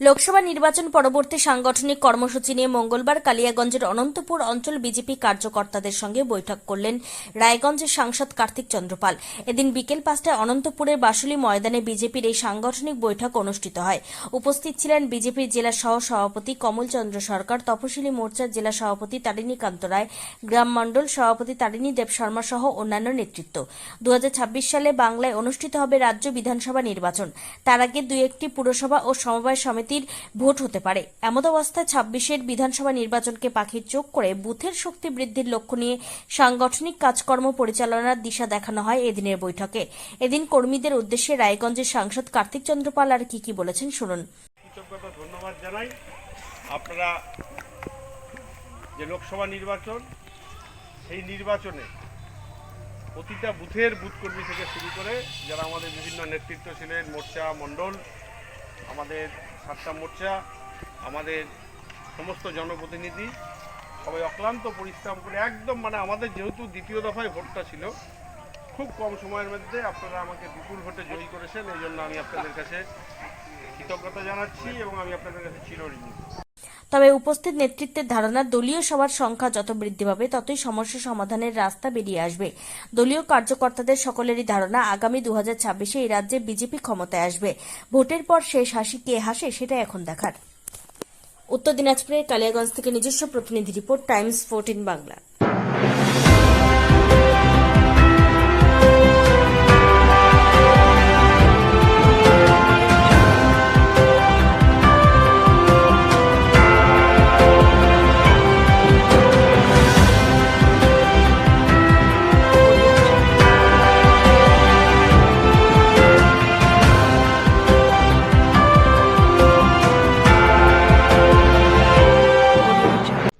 লোকসভা নির্বাচন পরবর্তী সাংগঠনিক কর্মসূচি নিয়ে মঙ্গলবার কালিয়াগঞ্জের অনন্তপুর অঞ্চল বিজেপি কার্যকর্তাদের সঙ্গে বৈঠক করলেন রায়গঞ্জের সাংসদ কার্তিক চন্দ্রপাল। এদিন বিকেল পাঁচটায় অনন্তপুরের বাসুলি ময়দানে বিজেপির এই সাংগঠনিক বৈঠক অনুষ্ঠিত হয়। উপস্থিত ছিলেন বিজেপির জেলা সহ সভাপতি কমল চন্দ্র সরকার, তপশিলি মোর্চার জেলা সভাপতি তারিণী কান্ত রায়, গ্রাম মণ্ডল সভাপতি তারিণী দেব শর্মা সহ অন্যান্য নেতৃত্ব। দু হাজার ছাব্বিশ সালে বাংলায় অনুষ্ঠিত হবে রাজ্য বিধানসভা নির্বাচন। তার আগে দুই একটি পুরসভা ও সমবায় সমিতির ভোট হতে পারে। এমত অবস্থায় ছাব্বিশের বিধানসভা নির্বাচনকে পাখির চোখ করে বুথের শক্তি বৃদ্ধির লক্ষ্য নিয়ে সাংগঠনিক কাজকর্ম পরিচালনার দিশা দেখানো হয় এদিনের বৈঠকে। এদিন কর্মীদের উদ্দেশ্যে রায়গঞ্জের সাংসদ কার্তিক চন্দ্রপাল আর কি কি বলেছেন শুনুন। আপনারা যে লোকসভা নির্বাচন, সেই নির্বাচনে প্রতিটা বুথের বুথ কর্মী থেকে শুরু করে যারা আমাদের বিভিন্ন নেতৃত্ব ছিলেন মোর্চা, মণ্ডল, আমাদের সাতটা মোর্চা, আমাদের সমস্ত জনপ্রতিনিধি, সবাই অক্লান্ত পরিশ্রম করে একদম মানে আমাদের যেহেতু দ্বিতীয় দফায় ভোটটা ছিল, খুব কম সময়ের মধ্যে আপনারা আমাকে বিপুল ভোটে জয়ী করেছেন, এই জন্য আমি আপনাদের কাছে কৃতজ্ঞতা জানাচ্ছি এবং আমি আপনাদের কাছে চিরঋণী। তবে উপস্থিত নেতৃত্বের ধারণা, দলীয় সভার সংখ্যা যত বৃদ্ধি পাবে, ততই সমস্যা সমাধানের রাস্তা বেরিয়ে আসবে। দলীয় কার্যকর্তাদের সকলেরই ধারণা, আগামী দু ছাব্বিশে এই রাজ্যে বিজেপি ক্ষমতায় আসবে। ভোটের পর শেষ হাসি কে হাসে সেটা এখন দেখার। উত্তর দিনাজপুরের কালিয়াগঞ্জ থেকে নিজস্ব প্রতিনিধি রিপোর্ট, টাইমস ফোরটিন বাংলা।